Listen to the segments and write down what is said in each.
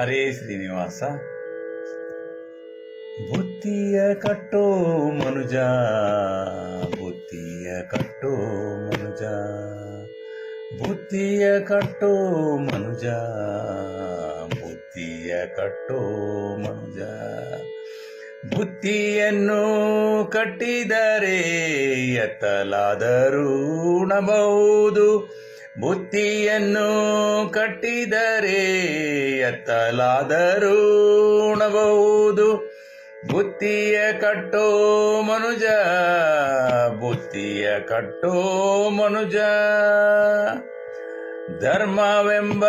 ಹರೇ ಶ್ರೀನಿವಾಸ ಬುತ್ತಿಯ ಕಟ್ಟೋ ಮನುಜ, ಬುತ್ತಿಯ ಕಟ್ಟೋ ಮನುಜ, ಬುತ್ತಿಯ ಕಟ್ಟೋ ಮನುಜ, ಬುತ್ತಿಯ ಕಟ್ಟೋ ಮನುಜ. ಬುತ್ತಿಯನ್ನು ಕಟ್ಟಿದರೆ ಎತ್ತಲಾದರೂ ಉಣಬಹುದು ಬುದ್ಧಿಯನ್ನು ಕಟ್ಟಿದರೆ ಎತ್ತಲಾದರೂ ಉಣಬಹುದು ಬುದ್ಧಿಯ ಕಟ್ಟೋ ಮನುಜ, ಬುತ್ತಿಯ ಕಟ್ಟೋ ಮನುಜ. ಧರ್ಮವೆಂಬ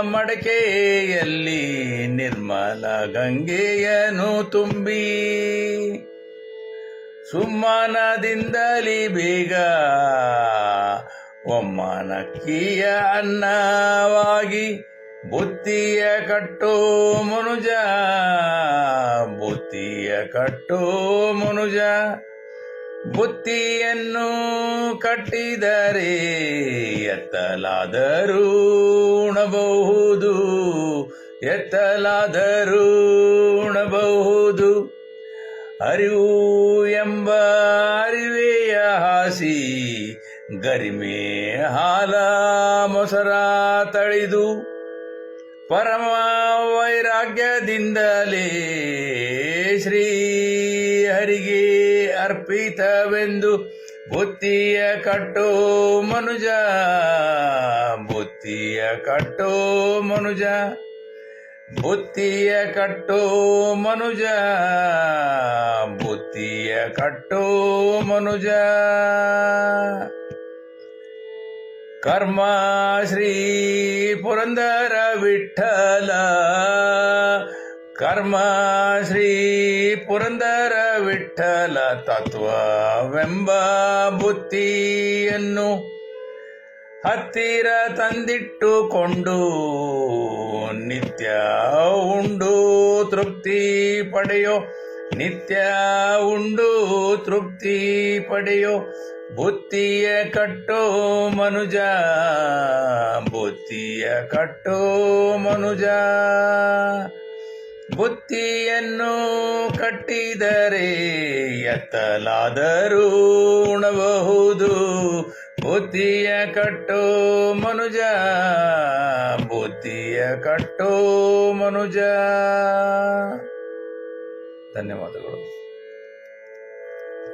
ಮಡಕೆಯಲ್ಲಿ ನಿರ್ಮಲ ಗಂಗೆಯನ್ನು ತುಂಬಿ, ಸುಮ್ಮನದಿಂದಲಿ ಬೇಗ ಒಮ್ಮನಕ್ಕಿಯ ಅನ್ನವಾಗಿ ಬುತ್ತಿಯ ಕಟ್ಟೋ ಮನುಜ, ಬುತ್ತಿಯ ಕಟ್ಟೋ ಮನುಜ. ಬುತ್ತಿಯನ್ನು ಕಟ್ಟಿದರೆ ಎತ್ತಲಾದರೂ ಉಣಬಹುದು ಎತ್ತಲಾದರೂ ಉಣಬಹುದು. ಅರಿವು ಎಂಬ ಅರಿವೆಯ ಹಾಸಿ ಗರಿಮೆ ಹಾಲ ಮೊಸರ ತಳಿದು ಪರಮ ವೈರಾಗ್ಯದಿಂದಲೇ ಶ್ರೀ ಹರಿಗೆ ಅರ್ಪಿತವೆಂದು ಬುತ್ತಿಯ ಕಟ್ಟೋ ಮನುಜ, ಬುತ್ತಿಯ ಕಟ್ಟೋ ಮನುಜ, ಬುತ್ತಿಯ ಕಟ್ಟೋ ಮನುಜ, ಬುತ್ತಿಯ ಕಟ್ಟೋ ಮನುಜ. ಕರ್ಮ ಶ್ರೀ ಪುರಂದರ ವಿಠಲ. ಕರ್ಮ ಶ್ರೀ ಪುರಂದರ ವಿಠಲ ತತ್ವವೆಂಬ ಬುತ್ತಿಯನ್ನು ಹತ್ತಿರ ತಂದಿಟ್ಟುಕೊಂಡು ನಿತ್ಯ ಉಂಡು ತೃಪ್ತಿ ಪಡೆಯೋ ನಿತ್ಯ ಉಂಡು ತೃಪ್ತಿ ಪಡೆಯೋ, ಬುತ್ತಿಯ ಕಟ್ಟೋ ಮನುಜ, ಬುತ್ತಿಯ ಕಟ್ಟೋ ಮನುಜ. ಬುತ್ತಿಯನ್ನು ಕಟ್ಟಿದರೆ ಎತ್ತಲಾದರೂ ಉಣಬಹುದು, ಬುತ್ತಿಯ ಕಟ್ಟೋ ಮನುಜ, ಬುತ್ತಿಯ ಕಟ್ಟೋ ಮನುಜ. ಧನ್ಯವಾದಗಳು.